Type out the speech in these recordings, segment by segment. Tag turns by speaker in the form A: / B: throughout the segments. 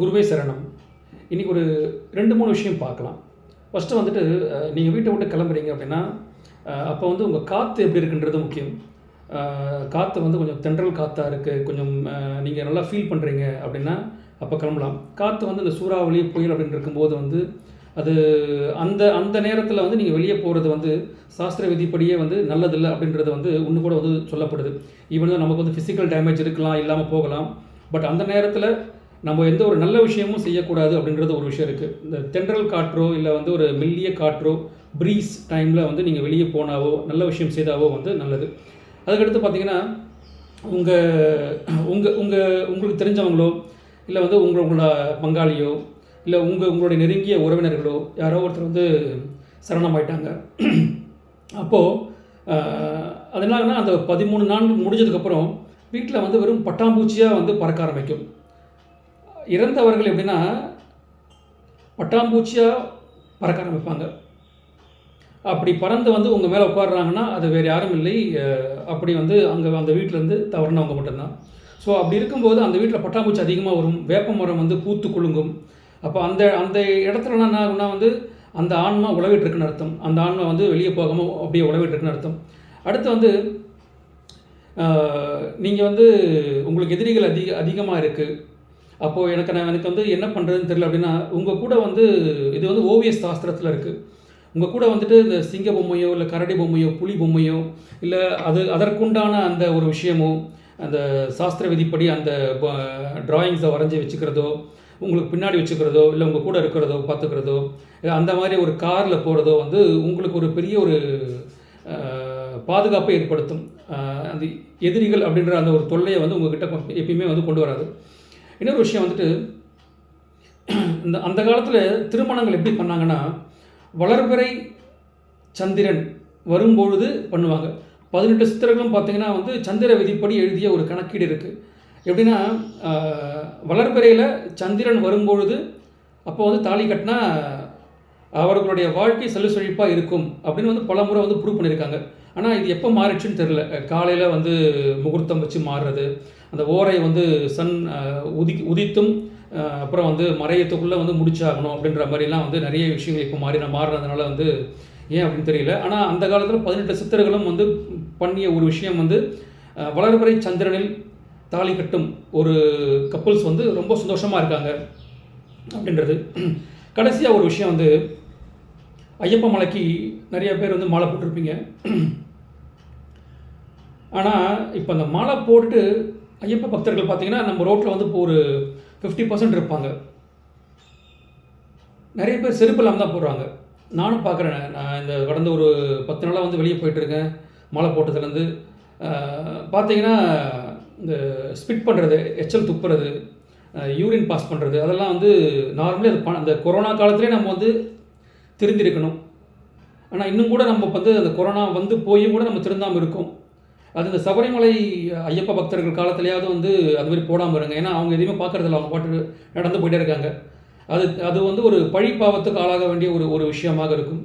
A: குருவே சரணம். இன்றைக்கி ஒரு ரெண்டு மூணு விஷயம் பார்க்கலாம். ஃபஸ்ட்டு வந்துட்டு நீங்கள் வீட்டை விட்டு கிளம்புறீங்க அப்படின்னா அப்போ வந்து உங்கள் காற்று எப்படி இருக்குன்றது முக்கியம். காற்று வந்து கொஞ்சம் தென்றல் காற்றாக இருக்குது கொஞ்சம் நீங்கள் நல்லா ஃபீல் பண்ணுறீங்க அப்படின்னா அப்போ கிளம்பலாம். காற்று வந்து இந்த சூறாவளி புயல் அப்படின்னு இருக்கும்போது வந்து அது அந்த அந்த நேரத்தில் வந்து நீங்கள் வெளியே போகிறது வந்து சாஸ்திர விதிப்படியே வந்து நல்லதில்லை அப்படின்றது வந்து ஒன்று கூட வந்து சொல்லப்படுது. ஈவன் தான் நமக்கு வந்து ஃபிசிக்கல் டேமேஜ் இருக்கலாம் இல்லாமல் போகலாம். பட் அந்த நேரத்தில் நம்ம எந்த ஒரு நல்ல விஷயமும் செய்யக்கூடாது அப்படின்றது ஒரு விஷயம் இருக்குது இந்த தென்றல் காற்றோ இல்லை வந்து ஒரு மெல்லிய காற்றோ ப்ரீஸ் டைமில் வந்து நீங்கள் வெளியே போனாவோ நல்ல விஷயம் செய்தாவோ வந்து நல்லது. அதுக்கடுத்து பார்த்தீங்கன்னா உங்கள் உங்கள் உங்கள் உங்களுக்கு தெரிஞ்சவங்களோ இல்லை வந்து உங்கள் உங்களோட பங்காளியோ இல்லை உங்கள் உங்களுடைய நெருங்கிய உறவினர்களோ யாரோ ஒருத்தர் வந்து சரணமாயிட்டாங்க. அப்போது அது என்ன அந்த பதிமூணு நாள் முடிஞ்சதுக்கப்புறம் வீட்டில் வந்து வெறும் பட்டாம்பூச்சியாக வந்து பறக்க ஆரம்பிக்கும். இறந்தவர்கள் எப்படின்னா பட்டாம்பூச்சியாக பறக்க ஆரம்பிப்பாங்க அப்படி பறந்து வந்து உங்கள் மேலே உட்காடுறாங்கன்னா அது வேறு யாரும் இல்லை. அப்படி வந்து அங்கே அந்த வீட்டிலேருந்து தவறினவங்க மட்டும்தான். ஸோ அப்படி இருக்கும்போது அந்த வீட்டில் பட்டாம்பூச்சி அதிகமாக வரும். வேப்ப மரம் வந்து பூத்து குலுங்கும். அப்போ அந்த அந்த இடத்துல என்ன ஆகும்னா வந்து அந்த ஆன்மா உழவிட்டுருக்குன்னு அர்த்தம். அந்த ஆன்மா வந்து வெளியே போகாமல் அப்படியே உழவிட்டு இருக்குன்னு அர்த்தம். அடுத்து வந்து நீங்கள் வந்து உங்களுக்கு எதிரிகள் அதிக அதிகமாக இருக்குது அப்போது எனக்கு நான் எனக்கு வந்து என்ன பண்ணுறதுன்னு தெரியல அப்படின்னா உங்கள் கூட வந்து இது வந்து ஓவிய சாஸ்திரத்தில் இருக்குது உங்கள் கூட வந்துட்டு இந்த சிங்க பொம்மையோ இல்லை கரடி பொம்மையோ புலி பொம்மையோ இல்லை அது அதற்குண்டான அந்த ஒரு விஷயமோ அந்த சாஸ்திர விதிப்படி அந்த ட்ராயிங்ஸை வரைஞ்சி வச்சுக்கிறதோ உங்களுக்கு பின்னாடி வச்சுக்கிறதோ இல்லை உங்கள் கூட இருக்கிறதோ பார்த்துக்கிறதோ அந்த மாதிரி ஒரு காரில் போகிறதோ வந்து உங்களுக்கு ஒரு பெரிய ஒரு பாதுகாப்பை ஏற்படுத்தும். அந்த எதிரிகள் அப்படின்ற அந்த ஒரு தொல்லையை வந்து உங்ககிட்ட எப்பயுமே வந்து கொண்டு வராது. இன்னொரு விஷயம் வந்துட்டு இந்த அந்த காலத்தில் திருமணங்கள் எப்படி பண்ணாங்கன்னா வளர்பிறை சந்திரன் வரும்பொழுது பண்ணுவாங்க. பதினெட்டு சித்திரங்களும் பார்த்தீங்கன்னா வந்து சந்திர விதிப்படி எழுதிய ஒரு கணக்கீடு இருக்குது எப்படின்னா வளர்பிறையில் சந்திரன் வரும்பொழுது அப்போ வந்து தாலி கட்டினா அவர்களுடைய வாழ்க்கை செல்வ செழிப்பாக இருக்கும் அப்படின்னு வந்து பல முறை வந்து ப்ரூவ் பண்ணியிருக்காங்க. ஆனால் இது எப்போ மாறிடுச்சுன்னு தெரில காலையில் வந்து முகூர்த்தம் வச்சு மாறுறது அந்த ஓரை வந்து சன் உதி உதித்தும் அப்புறம் வந்து மறையத்துக்குள்ளே வந்து முடிச்சாகணும் அப்படின்ற மாதிரிலாம் வந்து நிறைய விஷயங்கள் இப்போ மாறி மாறுறதுனால வந்து ஏன் அப்படின்னு தெரியல. ஆனால் அந்த காலத்தில் பதினெட்டு சித்தர்களும் வந்து பண்ணிய ஒரு விஷயம் வந்து ஆஹ், சந்திரனில் தாலி கட்டும் ஒரு கப்புள்ஸ் வந்து ரொம்ப சந்தோஷமாக இருக்காங்க அப்படின்றது. கடைசியாக ஒரு விஷயம் வந்து ஐயப்ப மலைக்கு நிறைய பேர் வந்து மாலை போட்டிருப்பீங்க. ஆனால் இப்போ அந்த மாலை போட்டு ஐயப்ப பக்தர்கள் பார்த்தீங்கன்னா நம்ம ரோட்டில் வந்து இப்போ ஒரு ஃபிஃப்டி பர்சன்ட் இருப்பாங்க. நிறைய பேர் செருப்பு இல்லாமல் தான் போடுறாங்க. நானும் பார்க்குறேன் நான் இந்த கடந்த ஒரு பத்து நாளாக வந்து வெளியே போயிட்டுருக்கேன் மாலை போட்டதுலேருந்து பார்த்தீங்கன்னா இந்த ஸ்பிட் பண்ணுறது எச்சல் துப்புறது யூரின் பாஸ் பண்ணுறது அதெல்லாம் வந்து நார்மலி அது ப- அந்த கொரோனா காலத்திலே நம்ம வந்து திருந்திருக்கணும். ஆனால் இன்னும் கூட நம்ம வந்து அந்த கொரோனா வந்து போயும் கூட நம்ம திருந்தாமல் இருக்கோம். அது இந்த சபரிமலை ஐயப்ப பக்தர்கள் காலத்துலேயாவது வந்து அது மாதிரி போடாமல் இருங்க. ஏன்னா அவங்க எதையுமே பார்க்கறதில்ல. அவங்க பாட்டு நடந்து போயிட்டே இருக்காங்க. அது அது வந்து ஒரு பழி பாவத்துக்கு ஆளாக வேண்டிய ஒரு ஒரு விஷயமாக இருக்கும்.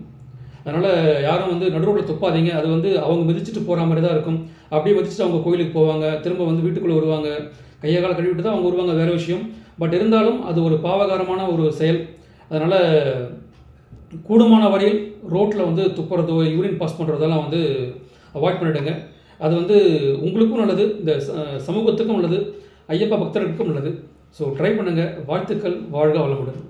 A: அதனால் யாரும் வந்து நடுரோட்டில் துப்பாதீங்க. அது வந்து அவங்க மிதிச்சிட்டு போகிற மாதிரி தான் இருக்கும். அப்படியே மிதிச்சிட்டு அவங்க கோயிலுக்கு போவாங்க. திரும்ப வந்து வீட்டுக்குள்ளே வருவாங்க. கையை கால கழுவிட்டு தான் அவங்க வருவாங்க வேறு விஷயம். பட் இருந்தாலும் அது ஒரு பாவகாரமான ஒரு செயல். அதனால் கூடுமான வரையில் ரோட்டில் வந்து துப்புறதோ யூரின் பாஸ் பண்ணுறதெல்லாம் வந்து அவாய்ட் பண்ணிடுங்க. அது வந்து உங்களுக்கும் நல்லது இந்த ச- சமூகத்துக்கும் நல்லது ஐயப்பா பக்தர்களுக்கும் நல்லது. ஸோ ட்ரை பண்ணுங்கள் வாழ்த்துக்கள் வாழ்க வளமுடன்.